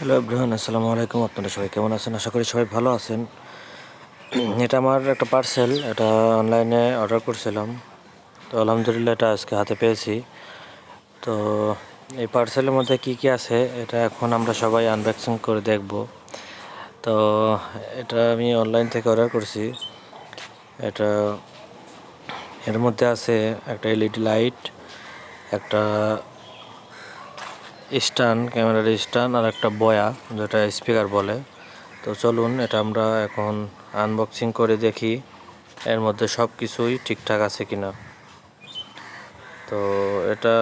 Hello everyone আসসালামু আলাইকুম। আপনারা সবাই কেমন আছেন? আশা করি সবাই ভালো আছেন। এটা আমার একটা পার্সেল এটা অনলাইনে অর্ডার করছিলাম। তো আলহামদুলিল্লাহ এটা আজকে হাতে পেয়েছি। তো এই পার্সেলের মধ্যে কি কি আছে, এটা এখন আমরা সবাই আনবক্সিং করে দেখব। তো এটা আমি অনলাইন থেকে অর্ডার করছি। এটা, এর মধ্যে আছে একটা এলইডি লাইট একটা স্ট্যান্ড, ক্যামেরার স্ট্যান্ড আর একটা বয়া, যেটা স্পিকার বলে। তো চলুন, এটা আমরা এখন আনবক্সিং করে দেখি, এর মধ্যে সব কিছুই ঠিকঠাক আছে কিনা। তো এটা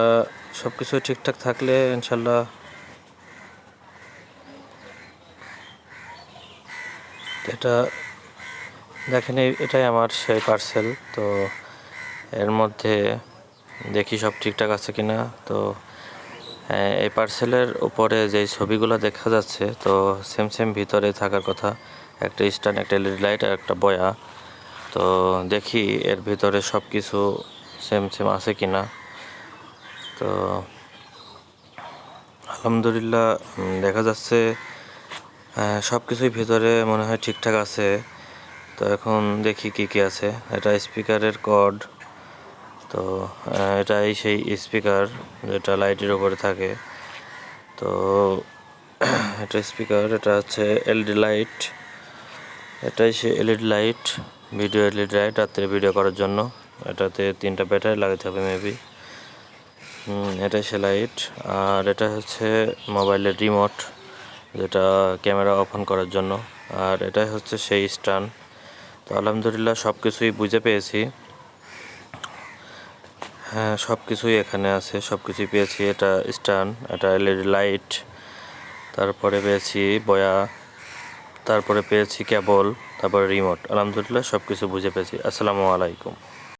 সব কিছুই ঠিকঠাক থাকলে, ইনশাল্লাহ এটা, দেখেন এটাই আমার সেই পার্সেল তো এর মধ্যে দেখি সব ঠিকঠাক আছে কিনা। তো এই পার্সেলের উপরে যে ছবিগুলো দেখা যাচ্ছে, তো সেম সেম ভিতরে থাকার কথা। একটা স্ট্যান্ড একটা এলইডি লাইট আর একটা বয়া তো দেখি এর ভিতরে সব কিছু সেম সেম আছে কি না তো আলহামদুলিল্লাহ দেখা যাচ্ছে সব কিছুই ভিতরে মনে হয় ঠিকঠাক আছে। তো এখন দেখি কি কি আছে। এটা স্পিকারের কর্ড তো এটাই সেই স্পিকার যেটা লাইটের উপরে থাকে। তো, এটা স্পিকার এটা হচ্ছে এলইডি লাইট এটাই সেই LED light video LED light রাত্রে ভিডিও করার জন্য। এটাতে তিনটা ব্যাটারি লাগাতে হবে মেবি এটাই সে লাইট আর এটা হচ্ছে মোবাইলের রিমোট যেটা ক্যামেরা অফ অন করার জন্য। আর এটাই হচ্ছে সেই স্ট্যান্ড তো আলহামদুলিল্লাহ সব কিছুই বুঝে পেয়েছি। হ্যাঁ সব কিছুই এখানে আছে সব কিছুই পেয়েছি। এটা স্টান, এটা এলইডি লাইট, তারপরে পেয়েছি বয়া, তারপরে পেয়েছি কেবল, তারপরে রিমোট। আলহামদুলিল্লাহ সব কিছু বুঝে পেয়েছি। আসসালামু আলাইকুম।